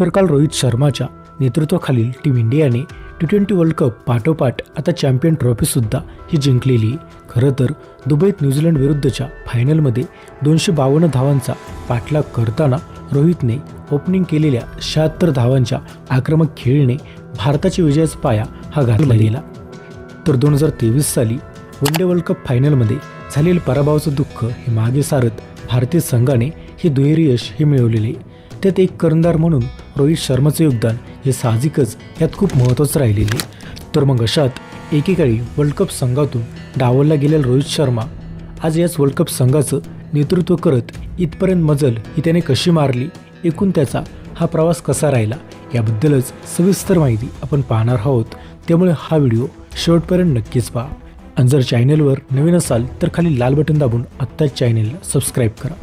तर काल रोहित शर्माच्या नेतृत्वाखालील टीम इंडियाने टी ट्वेंटी वर्ल्ड कप पाठोपाठ आता चॅम्पियन ट्रॉफीसुद्धा ही जिंकलेली. खरं तर दुबईत न्यूझीलंड विरुद्धच्या फायनलमध्ये दोनशे बावन्न धावांचा पाठलाग करताना रोहितने ओपनिंग केलेल्या शहात्तर धावांच्या आक्रमक खेळीने भारताच्या विजयाचा पाया हा घातला. गेला तर दोन हजार तेवीस साली वन डे वर्ल्ड कप फायनलमध्ये झालेलं पराभवाचं दुःख हे मागे सारत भारतीय संघाने हे दुहेरी यश हे मिळवलेले. त्यात एक कर्णधार म्हणून रोहित शर्माचं योगदान हे साहजिकच यात खूप महत्त्वाचं राहिलेले तर मग अशात एकेकाळी वर्ल्ड कप संघातून डावलला गेलेला रोहित शर्मा आज याच वर्ल्ड कप संघाचं नेतृत्व करत इथपर्यंत मजल ही त्याने कशी मारली एकूण त्याचा हा प्रवास कसा राहिला याबद्दलच सविस्तर माहिती आपण पाहणार आहोत. त्यामुळे हा व्हिडिओ शेवटपर्यंत नक्कीच पहा. आणि जर चॅनेलवर नवीन असाल तर खाली लाल बटन दाबून आत्ताच चॅनेलला सबस्क्राईब करा.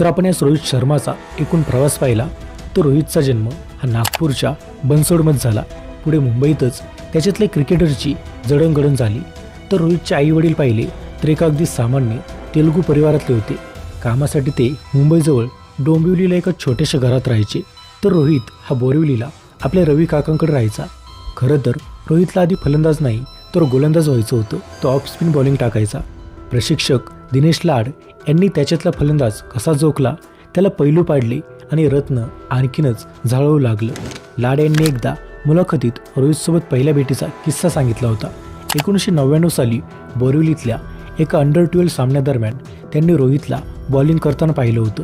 तर आपण यास रोहित शर्माचा एकूण प्रवास पाहिला. तर रोहितचा जन्म हा नागपूरच्या बनसोडमध्ये झाला. पुढे मुंबईतच त्याच्यातल्या क्रिकेटरची जडणघडण झाली. तर रोहितचे आई वडील पाहिले तर एका अगदी सामान्य तेलुगू परिवारातले होते. कामासाठी ते मुंबईजवळ डोंबिवलीला एका छोट्याशा घरात राहायचे. तर रोहित हा बोरिवलीला आपल्या रवी काकांकडे राहायचा. खरं तर रोहितला आधी फलंदाज नाही तर गोलंदाज व्हायचं होतं. तो ऑफ स्पिन बॉलिंग टाकायचा. प्रशिक्षक दिनेश लाड यांनी त्याच्यातला फलंदाज कसा जोखला त्याला पैलू पाडले आणि रत्न आणखीनच झळवू लागलं. लाड यांनी एकदा मुलाखतीत रोहितसोबत पहिल्या भेटीचा किस्सा सांगितला होता. एकोणीसशे नव्याण्णव साली बोरिवलीतल्या एका अंडर ट्वेल्व सामन्यादरम्यान त्यांनी रोहितला बॉलिंग करताना पाहिलं होतं.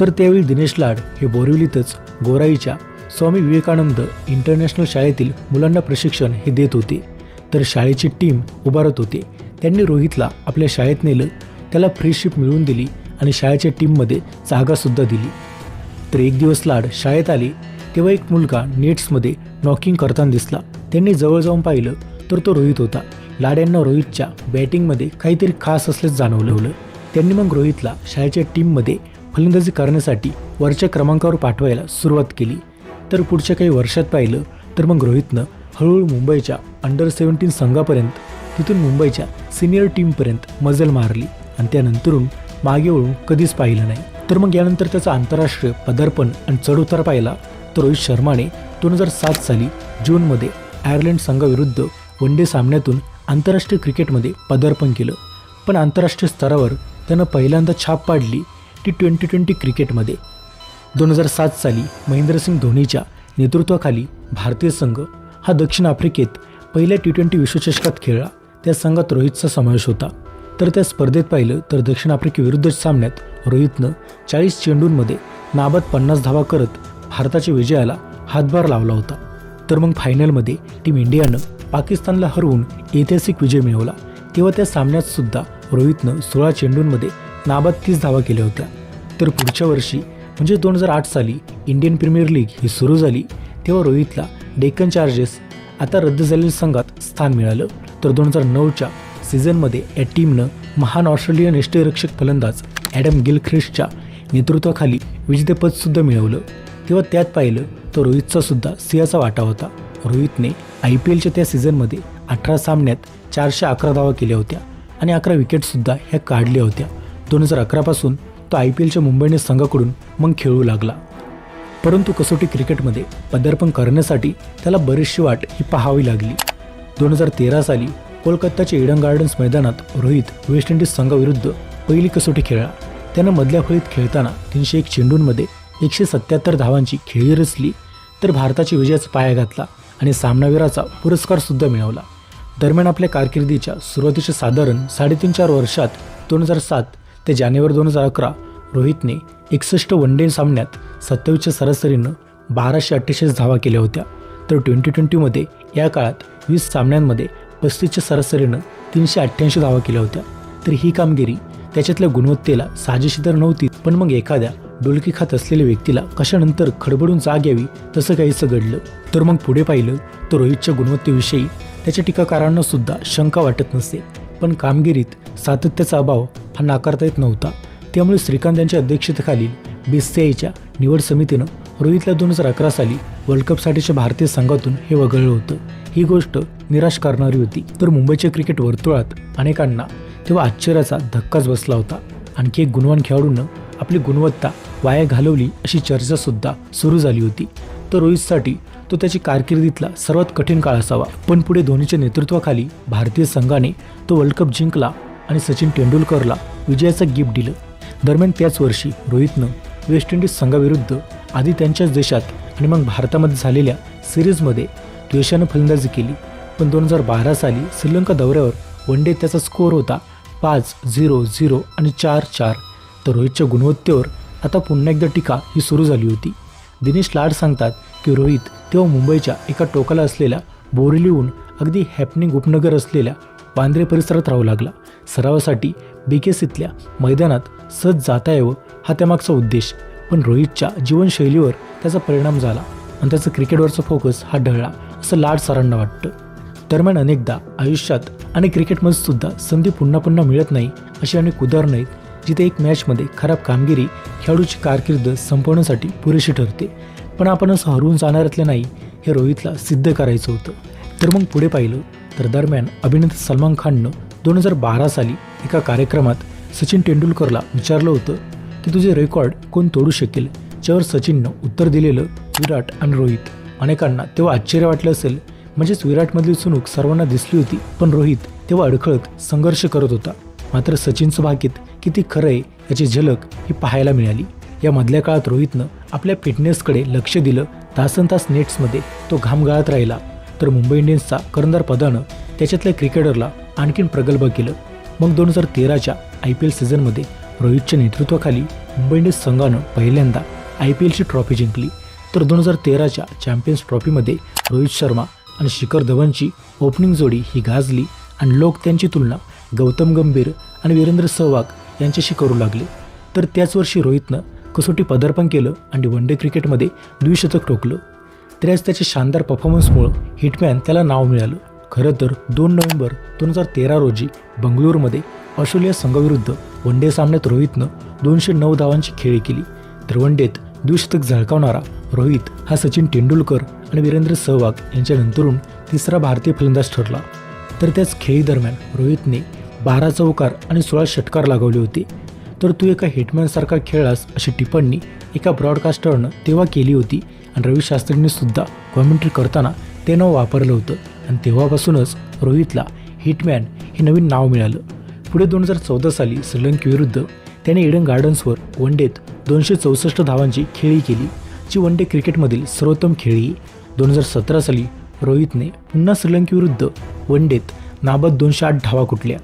तर त्यावेळी दिनेश लाड हे बोरिवलीतच गोराईच्या स्वामी विवेकानंद इंटरनॅशनल शाळेतील मुलांना प्रशिक्षण हे देत होते. तर शाळेची टीम उभारत होते. त्यांनी रोहितला आपल्या शाळेत नेलं. त्याला फ्रीशिप मिळवून दिली आणि शाळेच्या टीममध्ये जागासुद्धा दिली. तर एक दिवस लाड शाळेत आले तेव्हा एक मुलगा नेट्समध्ये नॉकिंग करताना दिसला. त्यांनी जवळ जाऊन पाहिलं तर तो रोहित होता. लाड यांना रोहितच्या बॅटिंगमध्ये काहीतरी खास असल्याचं जाणवलं त्यांनी मग रोहितला शाळेच्या टीममध्ये फलंदाजी करण्यासाठी वरच्या क्रमांकावर पाठवायला सुरुवात केली. तर पुढच्या काही वर्षात पाहिलं तर मग रोहितनं हळूहळू मुंबईच्या अंडर सेवन्टीन संघापर्यंत तिथून मुंबईच्या सिनियर टीमपर्यंत मजल मारली आणि त्यानंतरून मागे वळून कधीच पाहिलं नाही. तर मग यानंतर त्याचा आंतरराष्ट्रीय पदार्पण आणि चढउतार पाहिला तर रोहित शर्माने दोन हजार सात साली जूनमध्ये आयर्लंड संघाविरुद्ध वन डे सामन्यातून आंतरराष्ट्रीय क्रिकेटमध्ये पदार्पण केलं. पण आंतरराष्ट्रीय स्तरावर त्यानं पहिल्यांदा छाप पाडली टी ट्वेंटी ट्वेंटी क्रिकेटमध्ये. दोन हजार सात साली महेंद्रसिंग धोनीच्या नेतृत्वाखाली भारतीय संघ हा दक्षिण आफ्रिकेत पहिल्या टी ट्वेंटी विश्वचषकात खेळला. त्या संघात रोहितचा समावेश होता. तर त्या स्पर्धेत पाहिलं तर दक्षिण आफ्रिकेविरुद्ध सामन्यात रोहितनं चाळीस चेंडूंमध्ये नाबाद पन्नास धावा करत भारताच्या विजयाला हातभार लावला होता. तर मग फायनलमध्ये टीम इंडियानं पाकिस्तानला हरवून ऐतिहासिक विजय मिळवला. तेव्हा त्या सामन्यात सुद्धा रोहितनं सोळा चेंडूंमध्ये नाबाद तीस धावा केल्या होत्या. तर पुढच्या वर्षी म्हणजे दोन हजार आठ साली इंडियन प्रीमियर लीग ही सुरू झाली तेव्हा रोहितला डेक्कन चार्जेस आता रद्द झालेल्या संघात स्थान मिळालं. तर दोन हजार नऊच्या सीझनमध्ये या टीमनं महान ऑस्ट्रेलियन यष्टीरक्षक फलंदाज ॲडम गिलख्रिस्टच्या नेतृत्वाखाली विजेतेपदसुद्धा मिळवलं. तेव्हा त्यात पाहिलं तर रोहितचा सुद्धा सिंहाचा वाटा होता. रोहितने आय पी एलच्या त्या सीझनमध्ये अठरा सामन्यात चारशे अकरा धावा केल्या होत्या आणि अकरा विकेटसुद्धा ह्या काढल्या होत्या. दोन हजार अकरापासून तो आय पी एलच्या मुंबईने संघाकडून मग खेळू लागला. परंतु कसोटी क्रिकेटमध्ये पदार्पण करण्यासाठी त्याला बरीचशी वाट ही पाहावी लागली. दोन हजार तेरा साली कोलकाताच्या इडन गार्डन्स मैदानात रोहित वेस्ट इंडिज संघाविरुद्ध पहिली कसोटी खेळला त्यानं मधल्या फळीत खेळताना तीनशे एक चेंडूंमध्ये एकशे सत्याहत्तर धावांची खेळी रचली तर भारताची विजयाचा पाया घातला आणि सामनावीराचा पुरस्कारसुद्धा मिळवला. दरम्यान आपल्या कारकिर्दीच्या सुरुवातीच्या साधारण साडेतीन चार वर्षात दोन हजार सात ते जानेवारी दोन हजार अकरा रोहितने एकसष्ट वन डे सामन्यात सत्तावीसच्या सरासरीनं बाराशे अठ्ठेचाळीस धावा केल्या होत्या. तर ट्वेंटी ट्वेंटीमध्ये या काळात वीस सामन्यांमध्ये पस्तीसच्या सरासरीनं तीनशे अठ्ठ्याऐंशी धावा केल्या होत्या. तर ही कामगिरी त्याच्यातल्या गुणवत्तेला साजेशी तर नव्हती पण मग एखाद्या डोलकी खात असलेल्या व्यक्तीला कशानंतर खडबडून जाग यावी तसं काहीसं घडलं. तर मग पुढे पाहिलं तर रोहितच्या गुणवत्तेविषयी त्याच्या टीकाकारांना सुद्धा शंका वाटत नसते पण कामगिरीत सातत्याचा अभाव हा नाकारता येत नव्हता. त्यामुळे श्रीकांत यांच्या अध्यक्षतेखालील आयच्या निवड समितीनं रोहितला दोन हजार अकरा साली वर्ल्ड कपसाठीच्या भारतीय संघातून हे वगळलं होतं. ही गोष्ट निराश करणारी होती. तर मुंबईच्या क्रिकेट वर्तुळात अनेकांना तेव्हा आश्चर्याचा धक्काच बसला होता. आणखी एक गुणवान खेळाडूनं आपली गुणवत्ता वाया घालवली अशी चर्चासुद्धा सुरू झाली होती. तर रोहितसाठी तो त्याची कारकिर्दीतला सर्वात कठीण काळ असावा. पण पुढे धोनीच्या नेतृत्वाखाली भारतीय संघाने तो वर्ल्ड कप जिंकला आणि सचिन तेंडुलकरला विजयाचं गिफ्ट दिलं. दरम्यान त्याच वर्षी रोहितनं वेस्ट इंडिज संघाविरुद्ध आधी त्यांच्याच देशात आणि मग भारतामध्ये झालेल्या सिरीजमध्ये द्वेषानं फलंदाजी केली. पण दोन हजार बारा साली श्रीलंका दौऱ्यावर वन डे त्याचा स्कोअर होता पाच झिरो झिरो आणि चार चार. तर रोहितच्या गुणवत्तेवर आता पुन्हा एकदा टीका ही सुरू झाली होती. दिनेश लाड सांगतात की रोहित तेव्हा मुंबईच्या एका टोकाला असलेल्या बोरिलीहून अगदी हॅपनिंग उपनगर असलेल्या वांद्रे परिसरात राहू लागला. सरावासाठी बीकेसीतल्या मैदानात सहज जाता यावं हा त्यामागचा उद्देश. पण रोहितच्या जीवनशैलीवर त्याचा परिणाम झाला आणि त्याचा क्रिकेटवरचा फोकस हा ढळला असं लाड सरांना वाटतं. दरम्यान अनेकदा आयुष्यात आणि क्रिकेटमध्ये सुद्धा संधी पुन्हा पुन्हा मिळत नाही अशी अनेक उदाहरणं आहेत जिथे एक मॅचमध्ये खराब कामगिरी खेळाडूची कारकीर्द संपवण्यासाठी पुरेशी ठरते. पण आपण असं हरवून जाणाऱ्यातलं नाही हे रोहितला सिद्ध करायचं होतं. तर मग पुढे पाहिलं तर दरम्यान अभिनेता सलमान खाननं दोन हजार बारा साली एका कार्यक्रमात सचिन तेंडुलकरला विचारलं होतं की तुझे रेकॉर्ड कोण तोडू शकेल ज्यावर सचिननं उत्तर दिलेलं विराट आणि रोहित. अनेकांना तेव्हा आश्चर्य वाटलं असेल म्हणजेच विराटमधली चुणूक सर्वांना दिसली होती पण रोहित तेव्हा अडखळत संघर्ष करत होता. मात्र सचिनचं भाकीत किती खरं आहे याची झलक ही पाहायला मिळाली. या मधल्या काळात रोहितनं आपल्या फिटनेसकडे लक्ष दिलं. तासन तास नेट्समध्ये तो घाम गाळत राहिला. तर मुंबई इंडियन्सचा करंदार पदानं त्याच्यातल्या क्रिकेटरला आणखीन प्रगल्भ केलं. मग दोन हजार तेराच्या आय पी एल सीझनमध्ये रोहितच्या नेतृत्वाखाली मुंबई इंडियन्स संघानं पहिल्यांदा आय पी एलची ट्रॉफी जिंकली. तर दोन हजार तेराच्या चॅम्पियन्स ट्रॉफीमध्ये रोहित शर्मा आणि शिखर धवनची ओपनिंग जोडी ही गाजली आणि लोक त्यांची तुलना गौतम गंभीर आणि वीरेंद्र सहवाग यांच्याशी करू लागले. तर त्याच वर्षी रोहितनं कसोटी पदार्पण केलं आणि वन डे क्रिकेटमध्ये द्विशतक ठोकलं त्याच त्याच्या शानदार परफॉर्मन्समुळं हिटमॅन त्याला नाव मिळालं. खरं तर दोन नोव्हेंबर दोन हजार तेरा रोजी बंगळुरूमध्ये ऑस्ट्रेलिया संघाविरुद्ध वन डे सामन्यात रोहितनं दोनशे नऊ धावांची खेळी केली. तर वन डेत द्विशतक झळकावणारा रोहित हा सचिन तेंडुलकर आणि वीरेंद्र सहवाग यांच्या नंतरून तिसरा भारतीय फलंदाज ठरला. तर त्याच खेळी दरम्यान रोहितने बारा चौकार आणि सोळा षटकार लागवले होते. तर तू एका हिटमॅनसारखा खेळलास अशी टिप्पणी एका ब्रॉडकास्टरनं तेव्हा केली होती आणि रवी शास्त्रींनी सुद्धा कॉमेंट्री करताना ते नाव वापरलं होतं. आणि तेव्हापासूनच रोहितला हिटमॅन हे नवीन नाव मिळालं. पुढे दोन हजार चौदा साली श्रीलंकेविरुद्ध त्याने इडन गार्डन्सवर वन डेत दोनशे चौसष्ट धावांची खेळी केली. आजची वन डे क्रिकेटमधील सर्वोत्तम खेळी दोन हजार सतरा साली रोहितने पुन्हा श्रीलंकेविरुद्ध वन डेत नाबाद दोनशे आठ धावा कुटल्या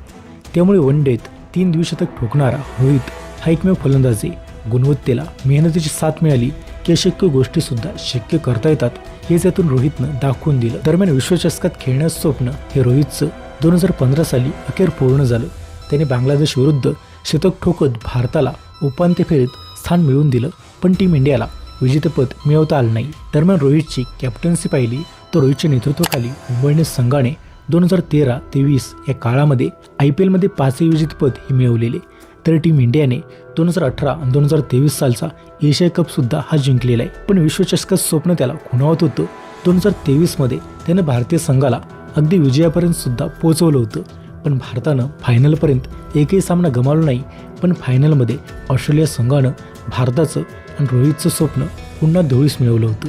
त्यामुळे वन डेत तीन द्विशतक ठोकणारा रोहित हा एकमेव फलंदाजे. गुणवत्तेला मेहनतीची साथ मिळाली की अशक्य गोष्टीसुद्धा शक्य करता येतात हेच यातून रोहितनं दाखवून दिलं. दरम्यान विश्वचषकात खेळण्याचं स्वप्न हे रोहितचं दोन हजार पंधरा साली अखेर पूर्ण झालं. त्याने बांगलादेश विरुद्ध शतक ठोकत भारताला उपांत्य फेरीत स्थान मिळवून दिलं पण टीम इंडियाला विजेतेपद मिळवता आलं नाही. दरम्यान रोहितची कॅप्टन्सी पाहिली तर रोहितच्या नेतृत्वाखाली मुंबई संघाने दोन हजार तेरा ते वीस या काळामध्ये आय पी एलमध्ये पाचही विजेतेपद हे मिळवलेले. तर टीम इंडियाने दोन हजार अठरा आणि दोन हजार तेवीस सालचा एशिया कपसुद्धा हा जिंकलेला आहे. पण विश्वचषकात स्वप्न त्याला खुणावत होतं. दोन हजार तेवीसमध्ये त्यानं भारतीय संघाला अगदी विजयापर्यंत सुद्धा पोहोचवलं होतं. पण भारतानं फायनलपर्यंत एकही सामना गमावला नाही. पण फायनलमध्ये ऑस्ट्रेलिया संघानं भारताचं आणि रोहितचं स्वप्न पुन्हा धुळीस मिळवलं होतं.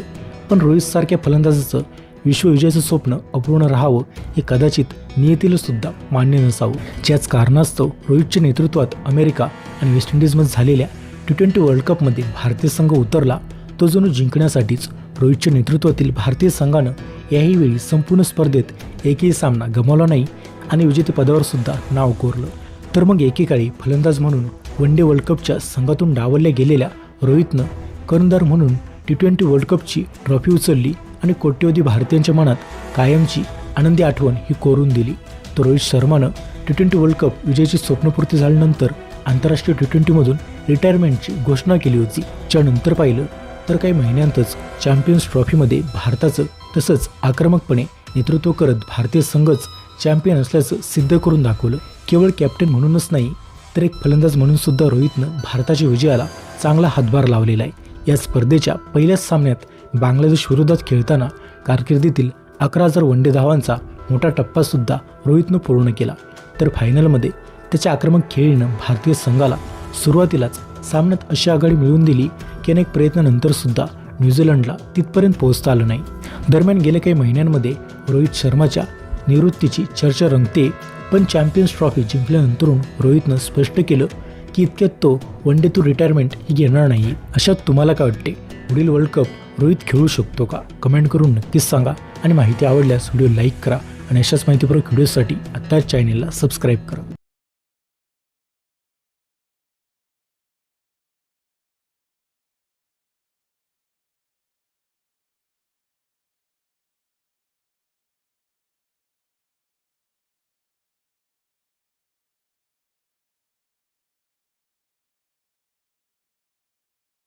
पण रोहितसारख्या फलंदाजाचं विश्वविजयाचं स्वप्न अपूर्ण राहावं हे कदाचित नियतीला सुद्धा मान्य नसावं. ज्याच कारणास्तव रोहितच्या नेतृत्वात अमेरिका आणि वेस्ट इंडिजमध्ये झालेल्या टी ट्वेंटी वर्ल्ड कपमध्ये भारतीय संघ उतरला तो जणू जिंकण्यासाठीच रोहितच्या नेतृत्वातील भारतीय संघानं याही वेळी संपूर्ण स्पर्धेत एकही सामना गमावला नाही आणि विजेतेपदावर सुद्धा नाव कोरलं. तर मग एकेकाळी फलंदाज म्हणून वन डे वर्ल्ड कपच्या संघातून डावलल्या गेलेल्या रोहितनं कर्णधार म्हणून टी ट्वेंटी वर्ल्ड कपची ट्रॉफी उचलली आणि कोट्यवधी भारतीयांच्या मनात कायमची आनंदी आठवण ही कोरून दिली. तर रोहित शर्मानं टी ट्वेंटी वर्ल्ड कप विजयाची स्वप्नपूर्ती झाल्यानंतर आंतरराष्ट्रीय टी ट्वेंटीमधून रिटायरमेंटची घोषणा केली होती. ज्यानंतर पाहिलं तर काही महिन्यांतच चॅम्पियन्स ट्रॉफीमध्ये भारताचं तसंच आक्रमकपणे नेतृत्व करत भारतीय संघच चॅम्पियन असल्याचं सिद्ध करून दाखवलं. केवळ कॅप्टन म्हणूनच नाही तर एक फलंदाज म्हणून सुद्धा रोहितनं भारताच्या विजयाला चांगला हातभार लावलेला आहे. या स्पर्धेच्या पहिल्याच सामन्यात बांगलादेश विरोधात खेळताना कारकिर्दीतील अकरा हजार वनडे धावांचा मोठा टप्पासुद्धा रोहितनं पूर्ण केला. तर फायनलमध्ये त्याच्या आक्रमक खेळीनं भारतीय संघाला सुरुवातीलाच सामन्यात अशी आघाडी मिळवून दिली की अनेक प्रयत्नानंतर सुद्धा न्यूझीलंडला तिथपर्यंत पोहोचता आलं नाही. दरम्यान गेल्या काही महिन्यांमध्ये रोहित शर्माच्या निवृत्तीची चर्चा रंगते पण चॅम्पियन्स ट्रॉफी जिंकल्यानंतरून रोहितनं स्पष्ट केलं की इतक्यात तो वन डे टू रिटायरमेंट ही घेणार नाही. अशात तुम्हाला काय वाटते? पुढील वर्ल्ड कप रोहित खेळू शकतो का? कमेंट करून नक्कीच सांगा आणि माहिती आवडल्यास व्हिडिओ लाईक करा आणि अशाच माहितीपूर्वक व्हिडिओसाठी आत्ताच चॅनेलला सबस्क्राईब करा.